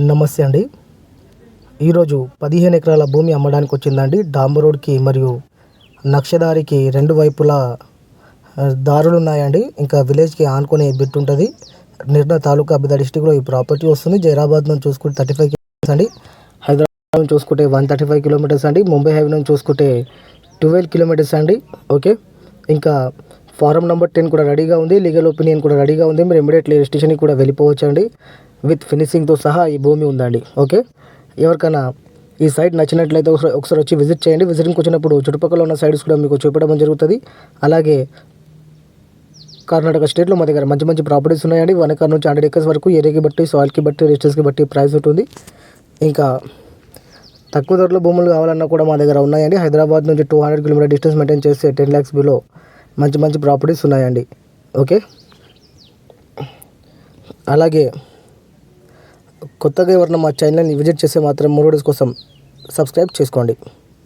నమస్తే అండి. ఈరోజు పదిహేను ఎకరాల భూమి అమ్మడానికి వచ్చిందండి. డాంబర్ రోడ్కి మరియు నక్షదారికి రెండు వైపులా దారులు ఉన్నాయండి. ఇంకా విలేజ్కి ఆనుకునే బిట్ ఉంటుంది. నిర్ణ తాలూకా బిద్ద డిస్టిక్లో ఈ ప్రాపర్టీ వస్తుంది. జైరాబాద్ నుంచి చూసుకుంటే థర్టీ ఫైవ్ కిలోమీటర్స్ అండి. హైదరాబాద్ నుంచి చూసుకుంటే వన్ థర్టీ ఫైవ్ కిలోమీటర్స్ అండి. ముంబై హైవే నుంచి చూసుకుంటే ట్వెల్వ్ కిలోమీటర్స్ అండి. ఓకే? ఇంకా ఫారం నెంబర్ టెన్ కూడా రెడీగా ఉంది. లీగల్ ఒపీనియన్ కూడా రెడీగా ఉంది. మీరు ఇమీడియట్లీ స్టేషన్కి కూడా వెళ్ళిపోవచ్చు అండి విత్ ఫినిషింగ్తో సహా ఈ భూమి ఉందండి. ఓకే? ఎవరికైనా ఈ సైట్ నచ్చినట్లయితే ఒకసారి ఒకసారి వచ్చి విజిట్ చేయండి. విజిటింగ్కి వచ్చినప్పుడు చుట్టుపక్కల ఉన్న సైడ్స్ కూడా మీకు చూపించడం జరుగుతుంది. అలాగే కర్ణాటక స్టేట్లో మా దగ్గర మంచి మంచి ప్రాపర్టీస్ ఉన్నాయండి. వన్ ఎకర్ నుంచి హండ్రెడ్ ఎకర్స్ వరకు ఏరియాకి బట్టి సాయిల్కి బట్టి రిజిస్టర్స్కి బట్టి ప్రైస్ ఉంటుంది. ఇంకా తక్కువ ధరలో భూములు కావాలన్నా కూడా మా దగ్గర ఉన్నాయండి. హైదరాబాద్ నుంచి two hundred kilometer distance maintain చేస్తే టెన్ ల్యాక్స్ బిలో మంచి మంచి ప్రాపర్టీస్ ఉన్నాయండి. ఓకే? అలాగే కొత్తగా ఎవరైనా మా ఛానల్ని విజిట్ చేస్తే మాత్రం మూడు డేస్ కోసం సబ్స్క్రైబ్ చేసుకోండి.